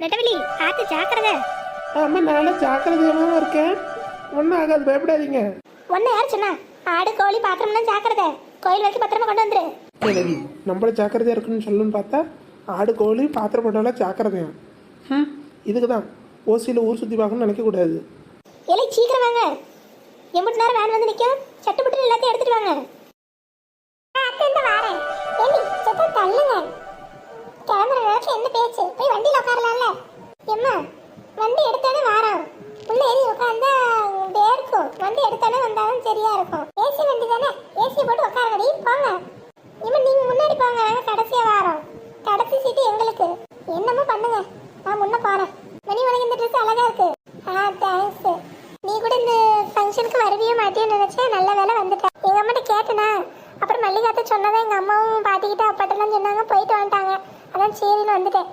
நெட்டவெளி பார்த்து ஜாக்கிரதை. ஆமா நானும் ஜாக்கிரதையாக இருக்கேன். ஒன்றும் ஆகாது பயப்படாதீங்க. ஒன்னு யார் சொன்னா? ஆடு கோழி பாத்திரம்லாம் ஜாக்கிரதை. கோயில் வரைக்கும் பத்திரமா கொண்டு வந்துரு. கிழவி நம்மள ஜாக்கிரதையா இருக்குன்னு சொல்லணும்னு பார்த்தா ஆடு கோழி பாத்திரம் போட்டாலும் ஜாக்கிரதையா? ம் இதுக்கு தான் ஓசியில் ஊர் சுற்றி பார்க்கணும்னு நினைக்கக்கூடாது எலை சீக்கிரம் வாங்க. எம்பிட்டு நேரம் வேன் வந்து நிற்கும் சட்டுப்பட்டு எல்லாத்தையும் எடுத்துட்டு வாங்க. வாரேன். ஏண்டி செத்த தள்ளுங்க. கிளம்புற நேரத்துல என்ன பேச்சு? போய் வண்டியில உட்காரலாம்ல. எம்மா வண்டி எடுத்தானே வாரம் உள்ள ஏறி உட்காந்தா வேர்க்கும் வண்டி எடுத்தானே வந்தாலும் சரியா இருக்கும். ஏசி வண்டி தானே? ஏசி போட்டு உட்காரடி போங்க. இம்மா நீங்க முன்னாடி போங்க. நாங்க கடைசியா வாரம். கடைசி சீட்டு எங்களுக்கு. என்னமோ பண்ணுங்க. நான் முன்ன போறேன். மணி உனக்கு இந்த ட்ரெஸ் அழகா இருக்கு ஆ தேங்க்ஸ் நீ கூட இந்த ஃபங்க்ஷனுக்கு வருவியே மாட்டியோன்னு நினைச்சேன் நல்ல வேலை வந்துட்டேன் எங்க அம்மாட்ட கேட்டனா அப்புறம் மல்லிகாத்த சொன்னதை எங்க அம்மாவும் பாட்டிக்கிட்ட அப்பாட்டெல்லாம் சொன்னாங்க போயிட்டு வந்துட்டாங்க அதான் சரின்னு வந்துட்டேன்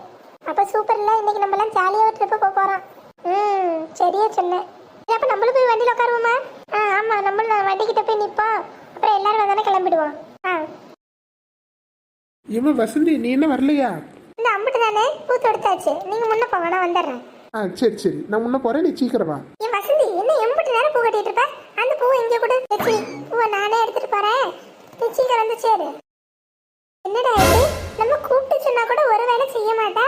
அப்ப சூப்பர்ல இன்னைக்கு நம்ம எல்லாம் ஜாலியா ஒரு ட்ரிப்பு போக போறோம். ம் சரியா சொன்னேன் அப்ப நம்மளும் போய் வண்டியில உட்காருவோமா? ஆ ஆமா நம்மளும் வண்டிக்கிட்ட போய் நிப்போம். அப்புறம் எல்லாரும் வந்தானே கிளம்பிடுவோம். ஆ. இவன் வசந்தி நீ என்ன வரலையா? இந்த அம்பிட்டு தானே? பூத்து எடுத்தாச்சு. நீங்க முன்ன போங்க நான் வந்துடுறேன். ஆ சரி சரி. நான் முன்ன போகிறேன் நீ சீக்கிரம் வா. என் வசந்தி என்ன எம்பிட்டு நேரம் பூ கட்டிட்டு இருப்ப? அந்த பூ இங்க கூட. வச்சு பூவை நானே எடுத்துட்டு போறேன். நீ சீக்கிரம் வந்து சேரு. என்னடா இது? நம்ம கூப்பிட்டு சொன்னா கூட ஒரு வேலை செய்ய மாட்டா.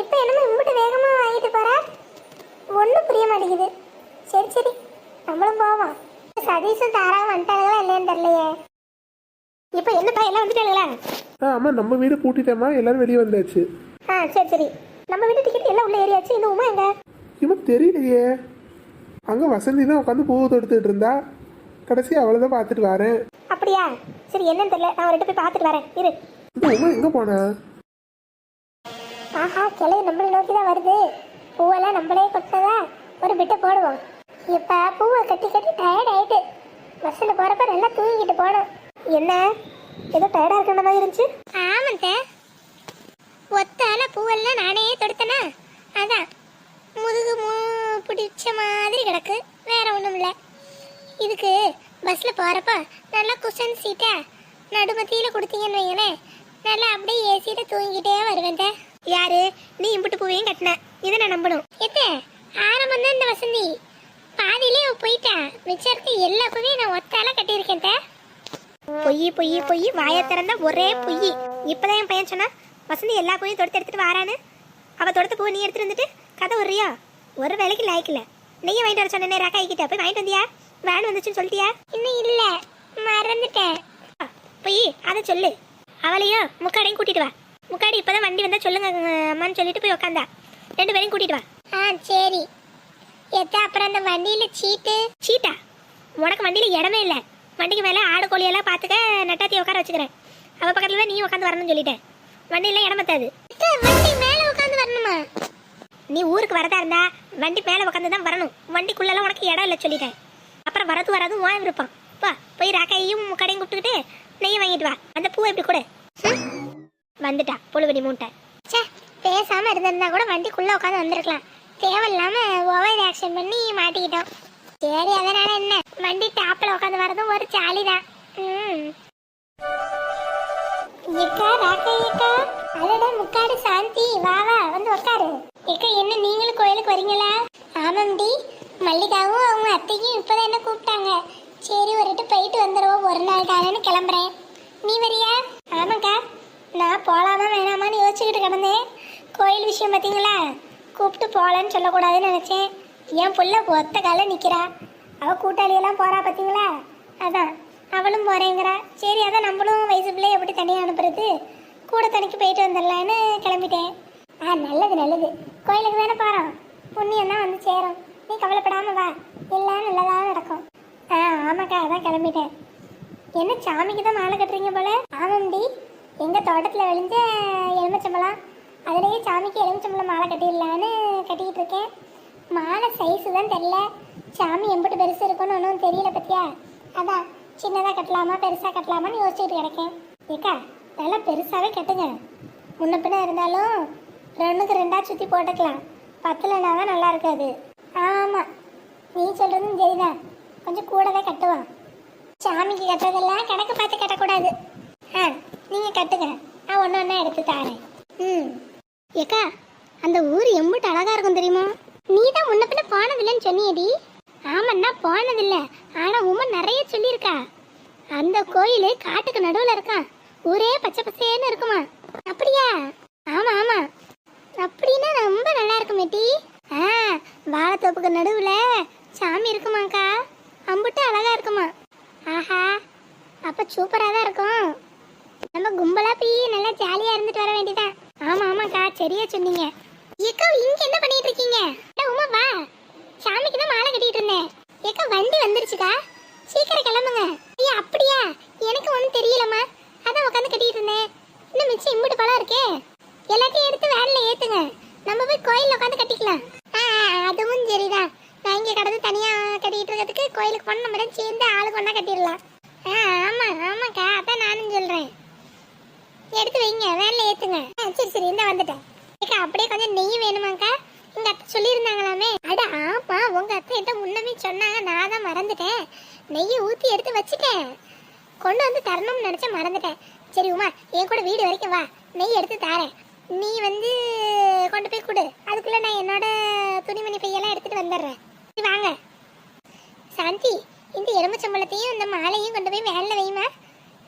இப்போ என்னமோ இம்பிட்டு வேகமா வாங்கிட்டு போற. ஒன்றும் புரிய மாட்டேங்குது. சரி சரி. நம்மளும் போவோம். சதீஷும் தாராவும் வந்துட்டாங்களா இல்லையான்னு தெரியலையே. இப்போ என்னப்பா எல்லாம் வந்துட்டாங்களா? ஆ ஆமாம் நம்ம வீடு பூட்டிட்டோமா எல்லாரும் வெளியே வந்தாச்சு. ஆ சரி சரி. நம்ம வீட்டு டிக்கெட் எல்லாம் உள்ள ஏறியாச்சு. இந்த உமா எங்க? இவன் தெரியலையே. அங்கே வசந்தி தான் உட்காந்து பூவை தொடுத்துட்டு இருந்தா. கடைசி அவளை தான் பார்த்துட்டு வரேன். அப்படியா? சரி என்னன்னு தெரியல. நான் ஒரு போய் பார்த்துட்டு வரேன். இரு. இந்த உமா எங்கே போனா? ஆஹா கிளை நம்மளை நோக்கி தான் வருது. பூவெல்லாம் நம்மளே கொட்டதா ஒரு பிட்டை போடுவோம். இப்ப பூவை கட்டி கட்டி டயர்ட் ஆயிட்டு. பஸ்ல போறப்ப நல்லா தூங்கிட்டு போனோம். என்ன? ஏதோ டயர்டா இருக்கிற மாதிரி இருந்துச்சு? ஆமாண்ட ஒத்தால பூவெல்லாம் நானே தொடுத்தனா? அதான். முதுகு பிடிச்ச மாதிரி கிடக்கு. வேற ஒண்ணும் இல்ல இதுக்கு பஸ்ல போறப்ப நல்லா குஷன் சீட்டா நடுமத்தியில கொடுத்தீங்கன்னு வைங்களேன் நல்லா அப்படியே ஏசியில தூங்கிட்டே வருவேன் யாரு? நீ இம்புட்டு பூவையும் கட்டின. இதை நான் நம்பணும். எத்த? ஆரம்பம் தான் இந்த வசந்தி. பாதியிலே அவ போயிட்டா. மிச்சம் இருக்க எல்லா பூவையும் நான் ஒத்தால கட்டியிருக்கேன் பொய் பொய் பொய். வாயை திறந்த ஒரே பொய். இப்பதான் என் பையன் சொன்னா வசந்தி எல்லா பூவையும் தொடுத்து எடுத்துட்டு வாரான்னு. அவ தொடுத்த பூவை நீ எடுத்துட்டு வந்துட்டு கதை வர்றியா ஒரு வேலைக்கு லாய்க்கல நீயே வாங்கிட்டு வர சொன்னேன் ராக்கா கிட்ட. போய் வாங்கிட்டு வந்தியா? வேன் வந்துச்சுன்னு சொல்லிட்டியா? இன்னும் இல்ல. மறந்துட்டேன். பொய் அதை சொல்லு. அவளையும் முக்காடையும் கூட்டிட்டு வா. முக்காடி இப்பதான் வண்டி வந்தா சொல்லுங்க அம்மான்னு சொல்லிட்டு போய் உட்காந்தா ரெண்டு பேரையும் கூட்டிட்டு வா. ஆ சரி. எத்த அப்புறம் அந்த வண்டியில சீட்டு? சீட்டா? உனக்கு வண்டியில இடமே இல்ல. வண்டிக்கு மேல ஆடு கோழி எல்லாம் பாத்துக்க நட்டாத்தி உட்கார வச்சுக்கிறேன். அவ பக்கத்துல நீ உட்காந்து வரணும்னு சொல்லிட்டேன். வண்டியில இடம் பத்தாது. வண்டி மேல உட்காந்து வரணுமா? நீ ஊருக்கு வரதா இருந்தா வண்டி மேல உட்காந்து தான் வரணும். வண்டிக்குள்ளெல்லாம் உனக்கு இடம் இல்லை சொல்லிட்டேன். அப்புறம் வரது வரதும் வாங்கி பா போய் ராக்கையும் கடையும் கூப்பிட்டுக்கிட்டு நெய்யை வாங்கிட்டு வா. அந்த பூவை எப்படி கொடு? வந்துட்டா புழுவடி மூட்டை. ச்சே பேசாம இருந்திருந்தா கூட வண்டிக்குள்ள உட்காந்து வந்திருக்கலாம். தேவையில்லாம ஓவர் ஆக்ஷன் பண்ணி மாட்டிக்கிட்டோம். சரி அதனால என்ன? வண்டி டாப்ல உட்காந்து வரதும் ஒரு ஜாலி தான். ஏக்கா ராக்கா ஏக்கா அடடா முக்காடு சாந்தி. வா வா வந்து உட்காரு. ஏக்கா என்ன நீங்களும் கோயிலுக்கு வரீங்களா? ஆமாம்டி. மல்லிகாவும் அவங்க அத்தையும் இப்பதான் என்ன கூப்பிட்டாங்க. சரி ஒருட்டு போயிட்டு வந்துடுவோம் ஒரு நாள் தானேன்னு கிளம்புறேன். நீ வரியா? ஆமாக்கா. நான் போகலாமா வேணாமான்னு யோசிச்சுக்கிட்டு கிடந்தேன். கோயில் விஷயம் பார்த்தீங்களா? கூப்பிட்டு போகலான்னு சொல்லக்கூடாதுன்னு நினச்சேன். என் புள்ள ஒத்த கால நிற்கிறா அவள் கூட்டாளியெல்லாம் போகிறா பார்த்தீங்களா? அதான். அவளும் போகிறேங்கிறா சரி அதான் நம்மளும் வயசு பிள்ளை எப்படி தனியாக அனுப்புறது? கூட தனிக்கு போயிட்டு வந்துடலான்னு கிளம்பிட்டேன். ஆ நல்லது நல்லது. கோயிலுக்கு தானே போகிறோம் புண்ணியம் தான் வந்து சேரும். நீ கவலைப்படாமல் வா. எல்லாம் நல்லதாக நடக்கும். ஆ ஆமாக்கா அதான் கிளம்பிட்டேன். என்ன சாமிக்கு தான் மாலை கட்டுறீங்க போல? ஆமாண்டி. எங்கள் தோட்டத்தில் விளைஞ்ச எலுமிச்சம்பழம். அதுலேயே சாமிக்கு எலுமிச்சம்பழம் மாலை கட்டிடலான்னு கட்டிக்கிட்டு இருக்கேன். மாலை சைஸு தான் தெரில சாமி எம்பிட்டு பெருசு இருக்குன்னு ஒன்றும் தெரியல பத்தியா? அதான் சின்னதாக கட்டலாமா பெருசாக கட்டலாமான்னு யோசிச்சுட்டு கிடக்கேன். ஏக்கா நல்லா பெருசாகவே கட்டுங்க. முன்ன பின்ன இருந்தாலும் ரெண்டுக்கு ரெண்டாக சுற்றி போட்டுக்கலாம். பத்தலைனா தான் நல்லா இருக்காது. ஆமாம் நீ சொல்கிறதும் சரிதான். கொஞ்சம் கூடவே கட்டுவான் சாமிக்கு கட்டுறதெல்லாம் கணக்கு பார்த்து கட்டக்கூடாது. ஆ நீங்கள் கட்டுங்க. நான் ஒன்று ஒன்றா எடுத்து தாரேன். ம். ஏக்கா அந்த ஊர் எம்பிட்டு அழகா இருக்கும் தெரியுமா? நீ தான் முன்ன பின்ன போனதில்லைன்னு சொன்னியடி. ஆமாண்ணா போனதில்லை. ஆனா உமா நிறைய சொல்லியிருக்கா. அந்த கோயில் காட்டுக்கு நடுவில் இருக்கான் ஒரே பச்சை பசேன்னு இருக்குமா? அப்படியா? ஆமா ஆமா. அப்படின்னா ரொம்ப நல்லா இருக்கும் மேட்டி ஆ வாழைத்தோப்புக்கு நடுவில் சாமி இருக்குமாக்கா? அம்புட்டு அழகா இருக்குமா? ஆஹா அப்ப சூப்பரா தான் இருக்கும். நம்ம கும்பலா போய் நல்லா ஜாலியா இருந்துட்டு வர வேண்டியதான் ஆமா ஆமாக்கா சரியா சொன்னீங்க. ஏக்கா இங்க என்ன பண்ணிட்டு இருக்கீங்க? உமா வா. சாமிக்கு தான் மாலை கட்டிட்டு இருந்தேன். ஏக்கா வண்டி வந்துருச்சுக்கா. சீக்கிரம் கிளம்புங்க. ஐயா அப்படியா? எனக்கு ஒன்றும் தெரியலம்மா. அதான் உட்காந்து கட்டிட்டு இருந்தேன். இன்னும் மிச்சம் இம்புட்டு பழம் இருக்கே. எல்லாத்தையும் எடுத்து வேன்ல ஏத்துங்க. நம்ம போய் கோயிலில் உட்காந்து கட்டிக்கலாம். ஆ ஆ, அதுவும் சரிதான். இங்க கடந்து தனியா கட்டிட்டு இருக்கிறதுக்கு கோயிலுக்கு போன நம்ம ரெண்டு சேர்ந்து ஆளுக்கு ஒண்ணா கட்டிடலாம். ஆ ஆமா ஆமாக்கா அதான் நானும் சொல்றேன். எடுத்து வைங்க வேன்ல ஏத்துங்க. ஆ, சரி சரி இந்த வந்துட்டேன். ஏக்கா அப்படியே கொஞ்சம் நெய் வேணுமாக்கா? எங்க அத்தை சொல்லியிருந்தாங்களாமே. அட ஆமா உங்க அத்தை என்கிட்ட முன்னமே சொன்னாங்க நான் தான் மறந்துட்டேன். நெய்யை ஊத்தி எடுத்து வச்சுட்டேன். கொண்டு வந்து தரணும்னு நினைச்ச மறந்துட்டேன். சரி உமா என் கூட வீடு வரைக்கும் வா. நெய் எடுத்து தாரேன். நீ வந்து கொண்டு போய் கொடு. அதுக்குள்ள நான் என்னோட துணிமணி பையெல்லாம் எடுத்துட்டு வந்துடுறேன். வாங்க. சாந்தி இந்த எலுமிச்சம்பழத்தையும் இந்த மாலையும் கொண்டு போய் வேன்ல வைமா.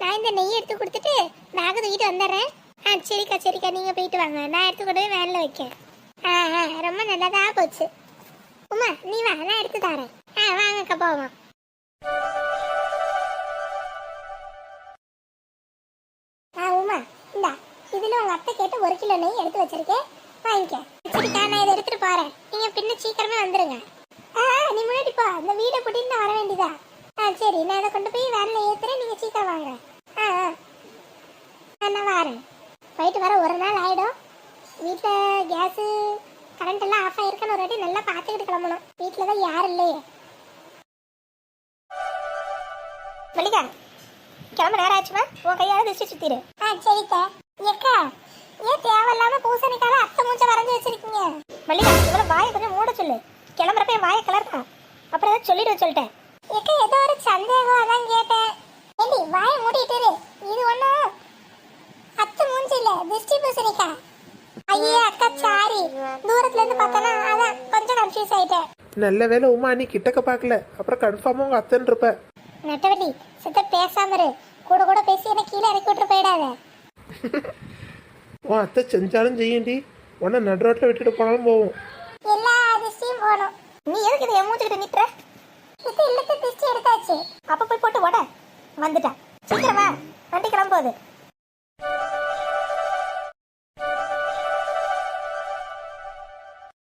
நான் இந்த நெய் எடுத்து கொடுத்துட்டு பேக் தூக்கிட்டு வந்துடுறேன். ஆ சரிக்கா சரிக்கா நீங்கள் போயிட்டு வாங்க. நான் எடுத்து கொண்டு போய் வேனில் வைக்கேன். ஆ ஆ ரொம்ப நல்லதா போச்சு. உமா நீ வா நான் எடுத்து தரேன். ஆ வாங்கக்கா போவோம் ஆ உமா இந்தா இதில் உங்கள் அத்தை கேட்டு ஒரு கிலோ நெய் எடுத்து வச்சிருக்கேன். வாங்கிக்க. சரிக்கா நான் இதை எடுத்துட்டு போறேன். நீங்கள் பின்ன சீக்கிரமே வந்துடுங்க நீ முன்னாடி போ. வீடை கூட்டிட்டு நான் வர வேண்டியதா? ஆ சரி. நான் அதை கொண்டு போய் வேனில் ஏற்றுறேன் நீங்கள் சீக்கிரம் வாங்க. ஆ ஆ. நான் வரேன். போயிட்டு வர ஒரு நாள் ஆகிடும் வீட்டில் கேஸு கரண்ட் எல்லாம் ஆஃப் ஆயிருக்கான்னு ஒரு வாட்டி நல்லா பார்த்துக்கிட்டு கிளம்பணும். வீட்டில் தான் யாரும் இல்லையே. மல்லிகா கிளம்ப நேரம் ஆச்சுமா? உன் கையால திருச்சி சுத்திடு. ஆ சரிக்கா. ஏக்கா ஏன் தேவையில்லாம பூசணிக்கால அத்தை மூச்சை வரைஞ்சி வச்சிருக்கீங்க? மல்லிகா இவ்வளோ வாயை கொஞ்சம் மூட சொல்லு. வாயை கலர்க்கா அப்புறம் ஏதாவது சொல்லிட்டு சொல்லிட்டேன். ஏக்கா ஏதோ ஒரு சந்தேகம் அதான் கேட்டேன். ஏண்டி வாயை மூடிட்டு. இது ஒன்றும் அத்தை மூஞ்சி இல்ல திருஷ்டி பூசணிக்கா ஐயே அக்கா சாரி தூரத்துல இருந்து பார்த்தனா அதான் கொஞ்சம் கன்ஃபியூஸ் ஆயிட்டேன். நல்ல வேலை உமா நீ கிட்டக்க பார்க்கல. அப்புறம் கன்ஃபார்மாக உங்கள் அத்தைன்னு இருப்ப. நட்டவள்ளி சித்த பேசாம இரு. கூட கூட பேசி என்ன கீழே இறக்கி விட்டு போயிடாத. உன் அத்தை செஞ்சாலும் செய்யண்டி உன்னை நடுரோட்டில் விட்டுட்டு போனாலும் போவோம் எல்லா அதிர்ஷ்டியும் போகணும். நீ எதுக்கு இதை மூஞ்சிக்கிட்டு நிற்கிற இது இல்லத்து திருஷ்டி எடுத்தாச்சு. அப்ப போய் போட்டு ஓட. வந்துட்டான். சீக்கிரம் வண்டி கிளம்புது